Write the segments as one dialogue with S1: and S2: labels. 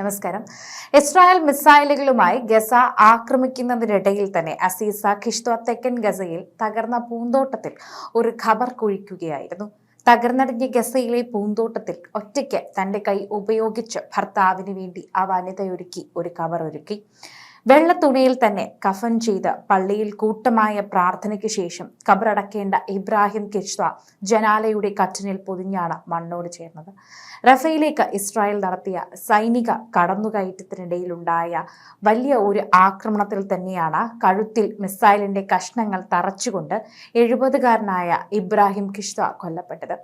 S1: നമസ്കാരം. Israel മിസൈലുകളുമായി Gaza ആക്രമിക്കുന്നതിനിടയിൽ തന്നെ അസീസ ഖിഷ്ത്വ തെക്കൻ ഗസയിൽ തകർന്ന പൂന്തോട്ടത്തിൽ ഒരു ഖബർ കുഴിക്കുകയായിരുന്നു. തകർന്നടിഞ്ഞ ഗസയിലെ പൂന്തോട്ടത്തിൽ ഒറ്റയ്ക്ക് തന്റെ കൈ ഉപയോഗിച്ച് ഭർത്താവിന് വേണ്ടി ആ വനിതയൊരുക്കി ഒരു കവർ ഒരുക്കി വെള്ള തുണിയിൽ തന്നെ കഫൻ ചെയ്ത് പള്ളിയിൽ കൂട്ടമായ പ്രാർത്ഥനയ്ക്ക് ശേഷം കബറടക്കേണ്ട ഇബ്രാഹിം കിഷ്വ ജനാലയുടെ കറ്റനിൽ പൊതിഞ്ഞാണ് മണ്ണോട് ചേർന്നത്. റഫയിലേക്ക് ഇസ്രായേൽ നടത്തിയ സൈനിക കടന്നുകയറ്റത്തിനിടയിലുണ്ടായ വലിയ ഒരു ആക്രമണത്തിൽ തന്നെയാണ് കഴുത്തിൽ മിസൈലിന്റെ കഷ്ണങ്ങൾ തറച്ചുകൊണ്ട് എഴുപതുകാരനായ ഇബ്രാഹിം കിഷ്വ കൊല്ലപ്പെട്ടത്.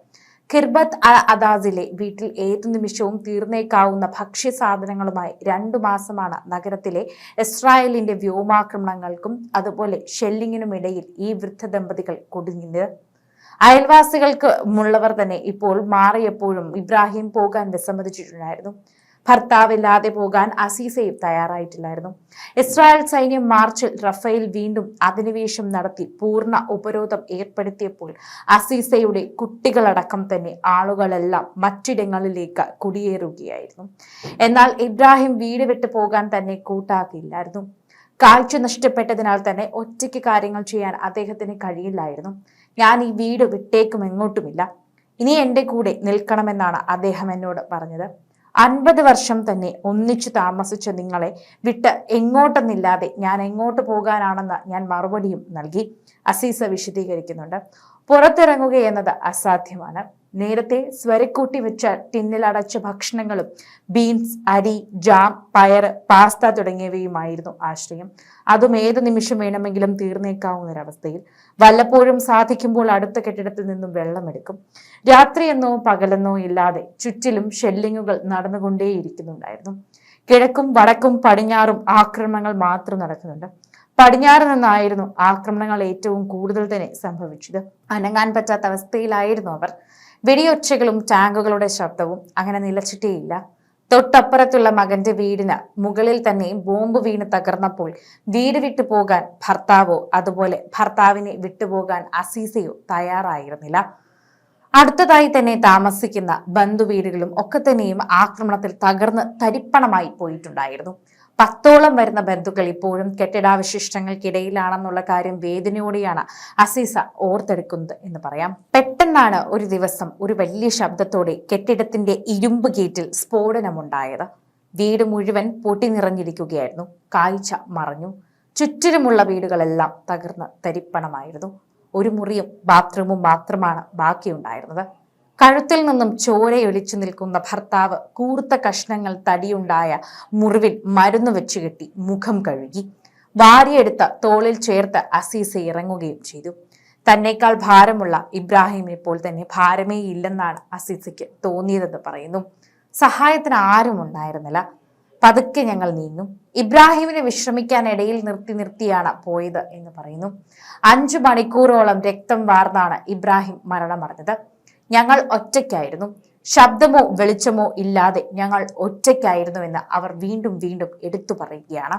S1: കിർബത്ത് അ അദാസിലെ വീട്ടിൽ ഏതു നിമിഷവും തീർന്നേക്കാവുന്ന ഭക്ഷ്യസാധനങ്ങളുമായി രണ്ടു മാസമാണ് നഗരത്തിലെ ഇസ്രായേലിന്റെ വ്യോമാക്രമണങ്ങൾക്കും അതുപോലെ ഷെല്ലിങ്ങിനുമിടയിൽ ഈ വൃദ്ധ ദമ്പതികൾ കുടുങ്ങിയത്. അയൽവാസികൾക്ക് മുള്ളവർ തന്നെ ഇപ്പോൾ മാറിയപ്പോഴും ഇബ്രാഹിം പോകാൻ വിസമ്മതിച്ചിട്ടുണ്ടായിരുന്നു. ഭർത്താവില്ലാതെ പോകാൻ അസീസയും തയ്യാറായിട്ടില്ലായിരുന്നു. ഇസ്രായേൽ സൈന്യം മാർച്ചിൽ റഫേൽ വീണ്ടും അധിനിവേശം നടത്തി പൂർണ ഉപരോധം ഏർപ്പെടുത്തിയപ്പോൾ അസീസയുടെ കുട്ടികളടക്കം തന്നെ ആളുകളെല്ലാം മറ്റിടങ്ങളിലേക്ക് കുടിയേറുകയായിരുന്നു. എന്നാൽ ഇബ്രാഹിം വീട് വിട്ടു പോകാൻ തന്നെ കൂട്ടാക്കിയില്ലായിരുന്നു. കാഴ്ച നഷ്ടപ്പെട്ടതിനാൽ തന്നെ ഒറ്റയ്ക്ക് കാര്യങ്ങൾ ചെയ്യാൻ അദ്ദേഹത്തിന് കഴിയില്ലായിരുന്നു. ഞാൻ ഈ വീട് വിട്ടേക്കും എങ്ങോട്ടുമില്ല. ഇനി എന്റെ കൂടെ നിൽക്കണമെന്നാണ് അദ്ദേഹം എന്നോട് പറഞ്ഞത്. അൻപത് വർഷം തന്നെ ഒന്നിച്ചു താമസിച്ച നിങ്ങളെ വിട്ട് എങ്ങോട്ടെന്നില്ലാതെ ഞാൻ എങ്ങോട്ട് പോകാനാണെന്ന് ഞാൻ മറുപടിയും നൽകി. അസീസ വിശദീകരിക്കുന്നുണ്ട്. പുറത്തിറങ്ങുക എന്നത് അസാധ്യമാണ്. നേരത്തെ സ്വരക്കൂട്ടി വെച്ച ടിന്നിൽ അടച്ച ഭക്ഷണങ്ങളും ബീൻസ് അരി ജാം പയർ പാസ്ത തുടങ്ങിയവയുമായിരുന്നു ആശ്രയം. അതും ഏത് നിമിഷം വേണമെങ്കിലും തീർന്നേക്കാവുന്ന ഒരവസ്ഥയിൽ വല്ലപ്പോഴും സാധിക്കുമ്പോൾ അടുത്ത കെട്ടിടത്തിൽ നിന്നും വെള്ളമെടുക്കും. രാത്രിയെന്നോ പകലെന്നോ ഇല്ലാതെ ചുറ്റിലും ഷെല്ലിങ്ങുകൾ നടന്നുകൊണ്ടേയിരിക്കുന്നുണ്ടായിരുന്നു. കിഴക്കും വടക്കും പടിഞ്ഞാറും ആക്രമണങ്ങൾ മാത്രം നടക്കുന്നുണ്ട്. പടിഞ്ഞാറ് നിന്നായിരുന്നു ആക്രമണങ്ങൾ ഏറ്റവും കൂടുതൽ തന്നെ സംഭവിച്ചത്. അനങ്ങാൻ പറ്റാത്ത അവസ്ഥയിലായിരുന്നു അവർ. വെടിയൊച്ചകളും ടാങ്കുകളുടെ ശബ്ദവും അങ്ങനെ നിലച്ചിട്ടേയില്ല. തൊട്ടപ്പുറത്തുള്ള മകന്റെ വീടിന് മുകളിൽ തന്നെ ബോംബ് വീണ് തകർന്നപ്പോൾ വീട് വിട്ടു പോകാൻ ഭർത്താവോ അതുപോലെ ഭർത്താവിനെ വിട്ടുപോകാൻ അസീസയോ തയ്യാറായിരുന്നില്ല. അടുത്തതായി തന്നെ താമസിക്കുന്ന ബന്ധുവീടുകളും ഒക്കെ തന്നെയും ആക്രമണത്തിൽ തകർന്ന് തരിപ്പണമായി പോയിട്ടുണ്ടായിരുന്നു. പത്തോളം വരുന്ന ബന്ധുക്കൾ ഇപ്പോഴും കെട്ടിടാവശിഷ്ടങ്ങൾക്കിടയിലാണെന്നുള്ള കാര്യം വേദനയോടെയാണ് അസീസ ഓർത്തെടുക്കുന്നത് എന്ന് പറയാം. പെട്ടെന്നാണ് ഒരു ദിവസം ഒരു വലിയ ശബ്ദത്തോടെ കെട്ടിടത്തിന്റെ ഇരുമ്പ് ഗേറ്റിൽ സ്ഫോടനമുണ്ടായത്. വീട് മുഴുവൻ പൊട്ടി നിറഞ്ഞിരിക്കുകയായിരുന്നു. കാഴ്ച മറഞ്ഞു. ചുറ്റിലുമുള്ള വീടുകളെല്ലാം തകർന്ന് തരിപ്പണമായിരുന്നു. ഒരു മുറിയും ബാത്റൂമും മാത്രമാണ് ബാക്കിയുണ്ടായിരുന്നത്. കഴുത്തിൽ നിന്നും ചോരയൊലിച്ചു നിൽക്കുന്ന ഭർത്താവ് കൂർത്ത കഷ്ണങ്ങൾ തടിയുണ്ടായ മുറിവിൽ മരുന്ന് വെച്ച് കെട്ടി മുഖം കഴുകി. വാരിയെടുത്ത തോളിൽ ചേർത്ത് അസീസ ഇറങ്ങുകയും ചെയ്തു. തന്നേക്കാൾ ഭാരമുള്ള ഇബ്രാഹിം ഇപ്പോൾ തന്നെ ഭാരമേ ഇല്ലെന്നാണ് അസീസയ്ക്ക് തോന്നിയതെന്ന് പറയുന്നു. സഹായത്തിന് ആരും ഉണ്ടായിരുന്നില്ല. പതുക്കെ ഞങ്ങൾ നീങ്ങും. ഇബ്രാഹിമിനെ വിശ്രമിക്കാൻ ഇടയിൽ നിർത്തി നിർത്തിയാണ് പോയത് എന്ന് പറയുന്നു. അഞ്ചു മണിക്കൂറോളം രക്തം വാർന്നാണ് ഇബ്രാഹിം മരണമടഞ്ഞത്. ഞങ്ങൾ ഒറ്റയ്ക്കായിരുന്നു. ശബ്ദമോ വെളിച്ചമോ ഇല്ലാതെ ഞങ്ങൾ ഒറ്റയ്ക്കായിരുന്നുവെന്ന് അവർ വീണ്ടും വീണ്ടും എടുത്തു പറയുകയാണ്.